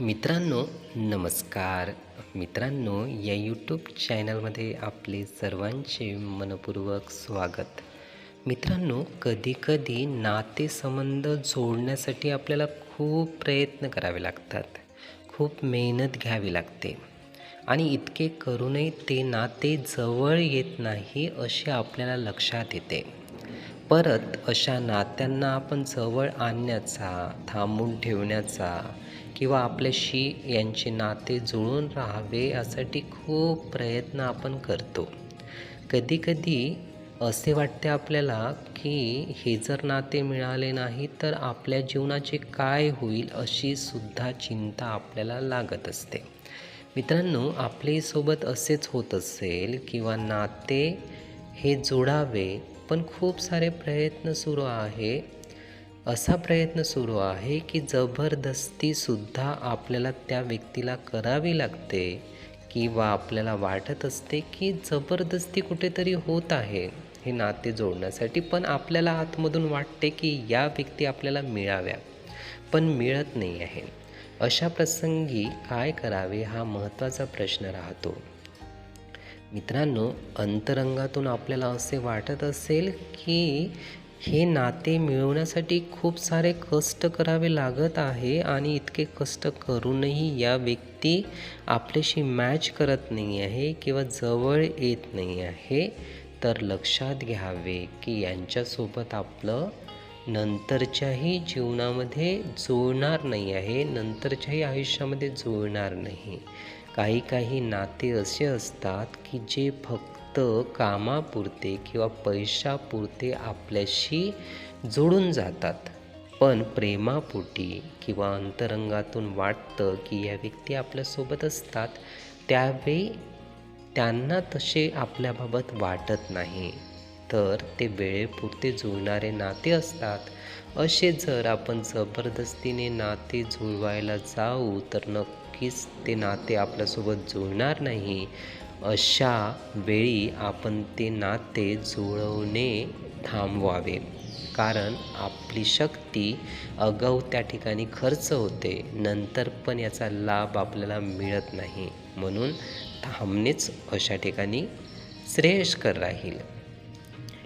मित्रांनो नमस्कार. मित्रांनो या यूट्यूब चॅनलमध्ये आपले सर्वांचे मनपूर्वक स्वागत. मित्रांनो कधीकधी नातेसंबंध जोडण्यासाठी आपल्याला खूप प्रयत्न करावे लागतात. खूप मेहनत घ्यावी लागते. आणि इतके करूनही ते नाते जवळ येत नाही असे आपल्याला लक्षात येते. परत अशा नात्यांना आपण जवळ आणण्याचा थांबून ठेवण्याचा किंवा आपल्याशी यांचे नाते जुळून राहावे यासाठी खूप प्रयत्न आपण करतो. कधीकधी असे वाटते आपल्याला की हे जर नाते मिळाले नाही तर आपल्या जीवनाचे काय होईल अशी सुद्धा चिंता आपल्याला लागत असते. मित्रांनो आपल्यासोबत असेच होत असेल किंवा नाते हे जोडावे पण खूप सारे प्रयत्न सुरू आहे. असा प्रयत्न सुरू आहे की जबरदस्तीसुद्धा आपल्याला त्या व्यक्तीला करावी लागते किंवा आपल्याला वाटत असते की जबरदस्ती कुठेतरी होत आहे. हे नाते जोडण्यासाठी पण आपल्याला आतमधून वाटते की या व्यक्ती आपल्याला मिळाव्या. पण मिळत नाही आहे. अशा प्रसंगी काय करावे हा महत्त्वाचा प्रश्न राहतो. मित्रांनो अंतरंगातून आपल्याला असे वाटत असेल की हे नाते मिळवण्यासाठी खूप सारे कष्ट करावे लागत आहे आणि इतके कष्ट करूनही या व्यक्ती आपल्याशी मॅच करत नाही आहे किंवा जवळ येत नाही आहे. तर लक्षात घ्यावे की यांच्यासोबत आपलं नंतरच्याही जीवनामध्ये जुळणार नाही आहे नंतरच्याही आयुष्यामध्ये जुळणार नाही. काही काही नाते असे असतात की जे फक्त कामापुरते किंवा पैशापुरते आपल्याशी जोडून जातात. पण प्रेमापोटी किंवा अंतरंगातून वाटतं की या व्यक्ती आपल्यासोबत असतात त्यावेळी त्यांना तसे आपल्याबाबत वाटत नाही. तर ते वेळेपुरते जुळणारे नाते असतात. असे जर आपण जबरदस्तीने नाते जुळवायला जाऊ तर नक्कीच ते नाते आपल्यासोबत जुळणार नाही. अशा वेळी आपण ते नाते जुळवणे थांबवावे. कारण आपली शक्ती अगाऊ त्या ठिकाणी खर्च होते. नंतर पण याचा लाभ आपल्याला मिळत नाही. म्हणून थांबणेच अशा ठिकाणी श्रेयस्कर राहील.